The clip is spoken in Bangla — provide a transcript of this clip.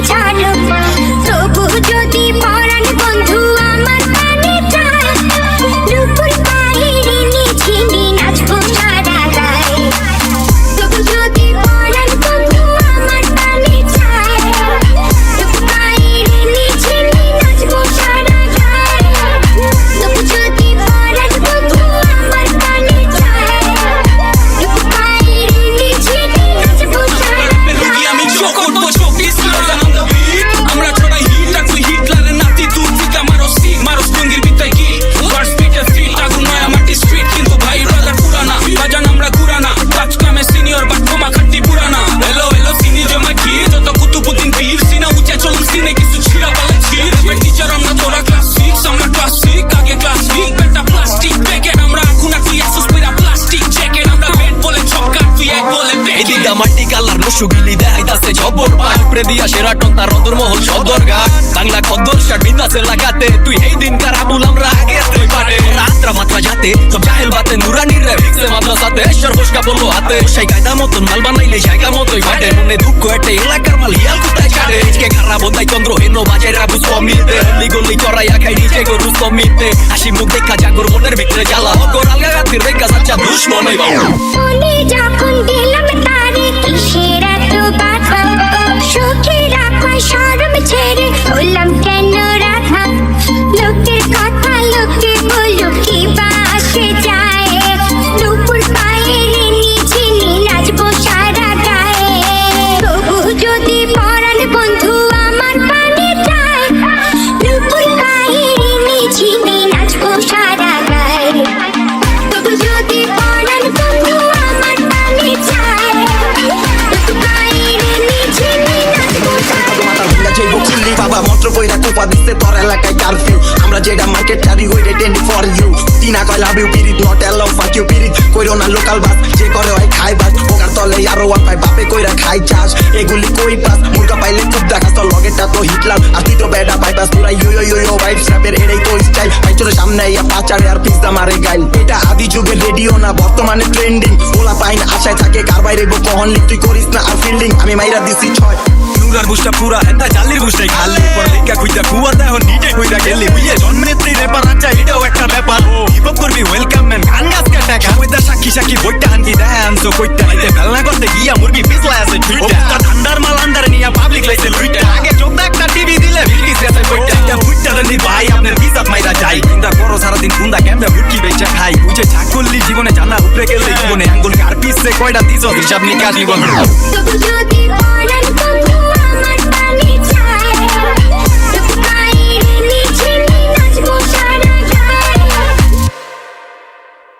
time. সুগিলি দেখাইতাছে জবর সদর গান বাংলা বিন্দাসে লাগাতে, তুই এই দিন কার আবুল আমরা আগে তুই পারে রাত্রা যাতে, সব জাহেল বাতে, নুরানির রে ভিক্সে বলল হাতে। সেই কায়দা মতন মাল বানাইলে জায়গা মতোই ফাটে। মনে দুঃখ একটা এলাকার মাল হিয়াল কোথায় ছাড়ে? চন্দ্র হেন বাজায় রাবু সমিতে গলি খাই নিজে গরু সমিতে হাসি মুখ দেখা জাগর মনের ভিতরে জ্বালা। অগর আলগা যাচ্ছা দুশ্মনই বাবু ছেড়ে বাবা, মন্ত্র কইরা কোপা দিচ্ছে তোর এলাকায় কারফিউ আমরা যেটা মার্কেট চারি হই রে টেন্ডি ফর ইউ তিনা কয় লাভ ইউ পিরিত নট এলাও ফাক ইউ পিরিত কইরো না লোকাল বাস যে করে হয় খাই বাস। ওকার তলে আরও ওয়ান পাই বাপে কইরা খাই চাস এগুলি কই পাস মুরগা পাইলে খুব দেখাস তোর লগেটা তো হিটলাম আর তুই তো বেডা পাই পাস পুরা ইউ ইউ ইউ ভাইব স্যাপের এটাই তো স্টাইল পাইচোর সামনে ইয়া পাচারে আর পিজা মারে গাইল। এটা আদি যুগের রেডিও না, বর্তমানে ট্রেন্ডিং ওলা পাইন, আশায় থাকে, কার বাইরে গো কহন তুই করিস না, আর ফিল্ডিং আমি মাইরা দিছি ছয়। নুরার বুঝটা পুরা হেতা জালির বুঝটাই খালি। পর লেখা খুঁজা কুয়াতে এখন নিজে খুঁজা গেলি। বুঝে জন্মেত্রী রেপার আচ্ছা এটাও একটা ব্যাপার। হিপ হপ করবি ওয়েলকাম ম্যান গান গাছকে টাকা ওইটা সাক্ষী সাক্ষী বইটা হানকি ড্যান্স ও কইতে নাইতে ফেলনা করতে গিয়া মুরগি পিছলা আছে ছুইটা ঠান্ডার মাল আন্ডারে নিয়া পাবলিক লাইছে লুইটা। আগে চোদ্দ একটা টিভি দিলে বিলকি শেষে কইটা। এটা বুইটা দেনি ভাই আপনার বিজাত মাইরা যাই। চিন্তা করো সারাদিন কুন্দা কেমনে মুরগি বেচা খাই। বুঝে চাকল্লি জীবনে জানা উপরে গেলে। জীবনে আঙ্গুল কার পিছে কয়টা দিছ হিসাব নিকাশ জীবন।